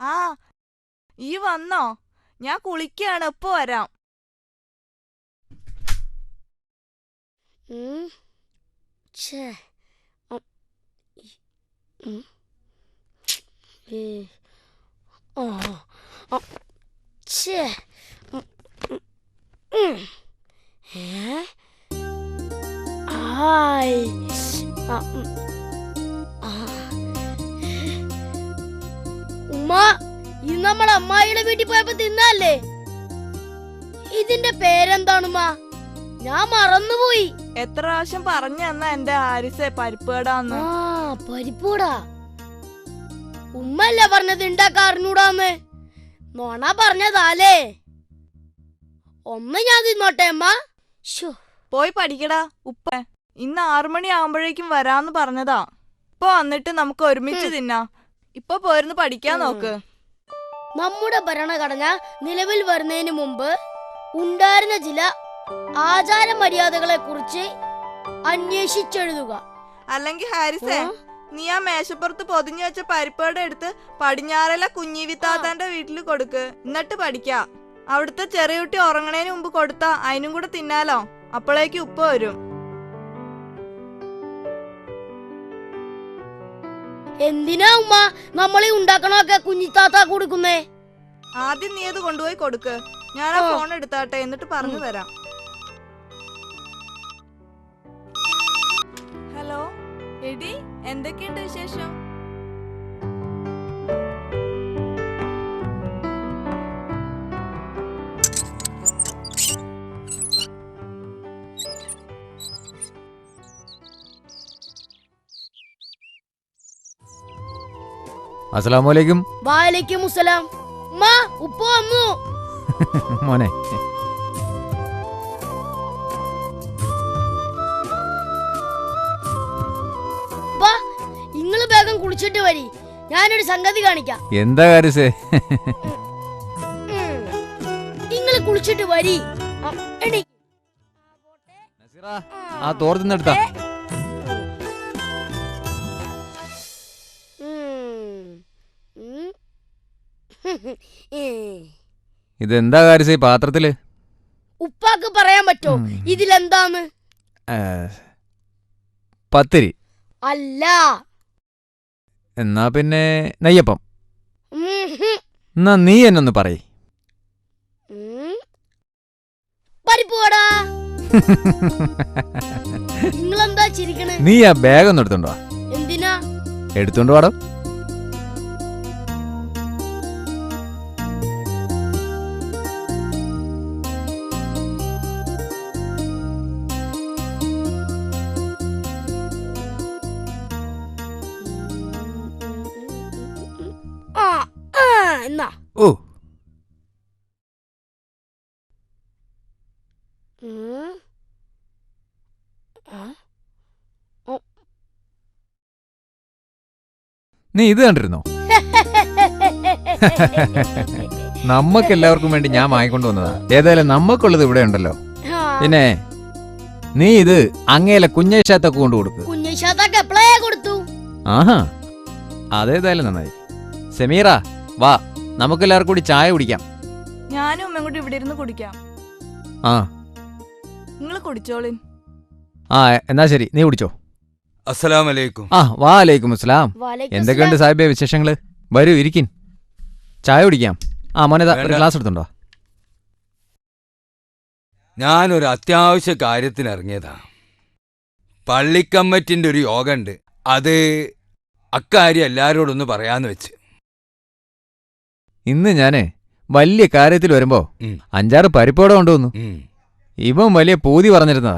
ആ ഈ വന്നോ. ഞാൻ കുളിക്കാണ് ഇപ്പൊ വരാം. ഛേ. നമ്മൾ അമ്മായിയുടെ വീട്ടിൽ പോയപ്പോ തിന്നല്ലേ ഇതിന്റെ പേരെന്താണുമാ ഞാൻ മറന്നുപോയി. എത്ര പ്രാവശ്യം പറഞ്ഞു തന്ന എന്റെ ഹാരിസെ പരിപ്പേടാന്ന് ആ പരിപ്പൂടാ ഉമ്മല്ല പറഞ്ഞത് ഉണ്ടാക്കാറിഞ്ഞൂടാന്ന് നോണ പറഞ്ഞതാലേ. ഒന്ന് ഞാൻ തിന്നോട്ടെ അമ്മ. ശോ, പോയി പഠിക്കടാ ഉപ്പ. ഇന്ന് ആറുമണി ആവുമ്പോഴേക്കും വരാന്ന് പറഞ്ഞതാ. ഇപ്പൊ വന്നിട്ട് നമുക്ക് ഒരുമിച്ച് തിന്നാ. ഇപ്പൊ പോയിരുന്നു പഠിക്കാൻ നോക്ക്. നമ്മുടെ ഭരണഘടന നിലവിൽ വരുന്നതിന് മുമ്പ് ഉണ്ടായിരുന്ന ചില ആചാര മര്യാദകളെ കുറിച്ച് അന്വേഷിച്ചെഴുതുക. അല്ലെങ്കിൽ ഹാരിസേ നീ ആ മേശപ്പുറത്ത് പൊതിഞ്ഞു വെച്ച പരിപ്പേട എടുത്ത് പടിഞ്ഞാറല കുഞ്ഞിവിത്താത്താന്റെ വീട്ടിൽ കൊടുക്ക്. എന്നിട്ട് പഠിക്ക. അവിടുത്തെ ചെറിയ കുട്ടി ഉറങ്ങണേന് മുമ്പ് കൊടുത്താ അതിനും കൂടെ തിന്നാലോ. അപ്പോഴേക്ക് ഉപ്പ് വരും. എന്തിനാ ഉമ്മ നമ്മളീ ഉണ്ടാക്കണൊക്കെ കുഞ്ഞിത്താത്ത കൊടുക്കുന്നേ? ആദ്യം നീ അത് കൊണ്ടുപോയി കൊടുക്ക്. ഞാൻ ആ. ഫോൺ എടുത്താട്ടെ എന്നിട്ട് പറഞ്ഞു തരാം. ഹലോ എടി എന്തൊക്കെയുണ്ട് വിശേഷം? അസ്സലാമലൈക്കും വാലേക്കും മുസലാം ഉമ്മ ഉപ്പ അമ്മു മോനെ. ഇങ്ങൾ വേഗം കുളിച്ചിട്ട് വരി. ഞാനൊരു സംഗതി കാണിക്കാം. എന്താ കാര്യസേ നിങ്ങൾ കുളിച്ചിട്ട് വരി. ആ തോർത്തുന്നെടുത്താ ഇതെന്താ കാര്യം ഈ പാത്രത്തിൽ? ഉപ്പാക്ക് പറയാൻ പറ്റോ. ഇതിലെന്താന്ന് പത്തിരി. അല്ല. എന്നാ പിന്നെ നെയ്യപ്പം. എന്നാ നീ എന്നൊന്ന് പറയ്. ഉം. പരിപ്പ് നിങ്ങളെന്താ ചിരിക്കണേ? നീ ആ ബാഗ് ഒന്ന് എടുത്തോണ്ടോ എന്തിനാ? എടുത്തോണ്ട് വാടോ. എന്നാ ഓ നീ ഇത് കണ്ടിരുന്നോ? നമ്മക്ക് എല്ലാവർക്കും വേണ്ടി ഞാൻ വാങ്ങിക്കൊണ്ടു വന്നതാ. ഏതായാലും നമ്മക്കുള്ളത് ഇവിടെ ഉണ്ടല്ലോ. പിന്നെ നീ ഇത് അങ്ങേലെ കുഞ്ഞേശാത്തൊക്കെ കൊണ്ടു കൊടുക്ക്. കൊടുത്തു? ആഹാ. അതേതായാലും നന്നായി. സെമീറ വാ. നമുക്കെല്ലാവർക്കും കൂടി ചായ കുടിക്കാം. ഞാനും ഉമ്മയും കൂടി ഇവിടെ ഇരുന്ന് കുടിക്കാം. ആ. നിങ്ങൾ കുടിച്ചോളിൻ ആ എന്നാ ശരി നീ കുടിച്ചോ. ആ വാ അലൈക്കും അസ്സലാം. വലൈക്കും എന്തൊക്കെയുണ്ട് സാഹിബേ വിശേഷങ്ങൾ? വരൂ ഇരിക്കിൻ. ചായ കുടിക്കാം. ആ മോനെ ദാ ഒരു വേണ്ട. ഗ്ലാസ് എടുത്തുണ്ടോ ഞാനൊരു അത്യാവശ്യ കാര്യത്തിന് ഇറങ്ങിയതാ പള്ളിക്കമ്മറ്റിന്റെ ഒരു യോഗ ഉണ്ട് അത് അക്കാര്യം എല്ലാരോടൊന്ന് പറയാന്ന് വെച്ച്. ഇന്ന് ഞാനേ വലിയ കാര്യത്തിൽ വരുമ്പോ അഞ്ചാറ് പരിപ്പോടെ കൊണ്ടുവന്നു. ഇവൻ വലിയ പൂതി പറഞ്ഞിരുന്നതാ.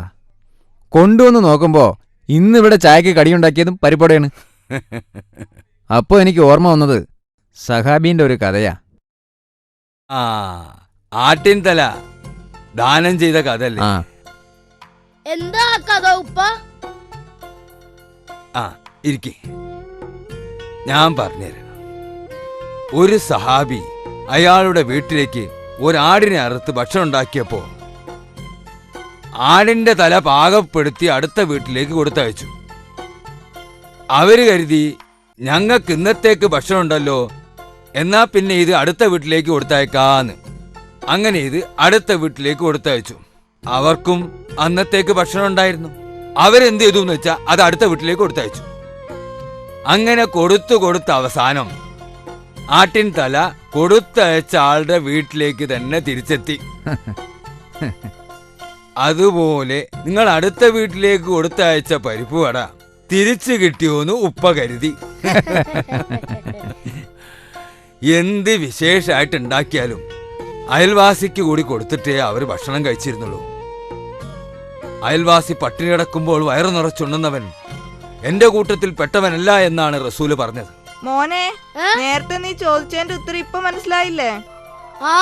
കൊണ്ടുവന്ന് നോക്കുമ്പോ ഇന്ന് ഇവിടെ ചായക്ക് കടിയുണ്ടാക്കിയതും പരിപ്പോടെയാണ് അപ്പോ എനിക്ക് ഓർമ്മ വന്നത് സഹാബീന്റെ ഒരു കഥയാ. ആ ആട്ടിൻ തല. ദാനം ചെയ്ത കഥല്ലേ ആ. എന്താ ആ കഥ ഉപ്പ? ആ ഇരിക്കേ. ഞാൻ പറഞ്ഞുതരാം. ഒരു സഹാബി അയാളുടെ വീട്ടിലേക്ക് ഒരാടിനെ അറുത്ത് ഭക്ഷണം ഉണ്ടാക്കിയപ്പോ ആടിന്റെ തല പാകപ്പെടുത്തി അടുത്ത വീട്ടിലേക്ക് കൊടുത്തയച്ചു. അവർ കരുതി ഞങ്ങൾക്ക് ഇന്നത്തേക്ക് ഭക്ഷണം ഉണ്ടല്ലോ എന്നാ പിന്നെ ഇത് അടുത്ത വീട്ടിലേക്ക് കൊടുത്തയക്കാന്ന്. അങ്ങനെ ഇത് അടുത്ത വീട്ടിലേക്ക് കൊടുത്തയച്ചു. അവർക്കും അന്നത്തേക്ക് ഭക്ഷണം ഉണ്ടായിരുന്നു. അവരെന്ത് ചെയ്തു എന്ന് വെച്ചാൽ അത് അടുത്ത വീട്ടിലേക്ക് കൊടുത്തയച്ചു. അങ്ങനെ കൊടുത്തു കൊടുത്ത അവസാനം ആട്ടിൻ തല കൊടുത്തയച്ച ആളുടെ വീട്ടിലേക്ക് തന്നെ തിരിച്ചെത്തി. അതുപോലെ നിങ്ങൾ അടുത്ത വീട്ടിലേക്ക് കൊടുത്തയച്ച പരിപ്പ് വട തിരിച്ചു കിട്ടിയോന്ന് ഉപ്പ കരുതി. എന്ത് വിശേഷമായിട്ട് ഉണ്ടാക്കിയാലും അയൽവാസിക്ക് കൂടി കൊടുത്തിട്ടേ അവർ ഭക്ഷണം കഴിച്ചിരുന്നുള്ളൂ. അയൽവാസി പട്ടിണി കിടക്കുമ്പോൾ വയറു നിറച്ചുണ്ണുന്നവൻ എന്റെ കൂട്ടത്തിൽ പെട്ടവനല്ല എന്നാണ് റസൂൽ പറഞ്ഞത്. മോനെ? നേരത്തെ നീ ചോദിച്ചതിന്റെ ഉത്തരം ഇപ്പൊ മനസ്സിലായില്ലേ ആ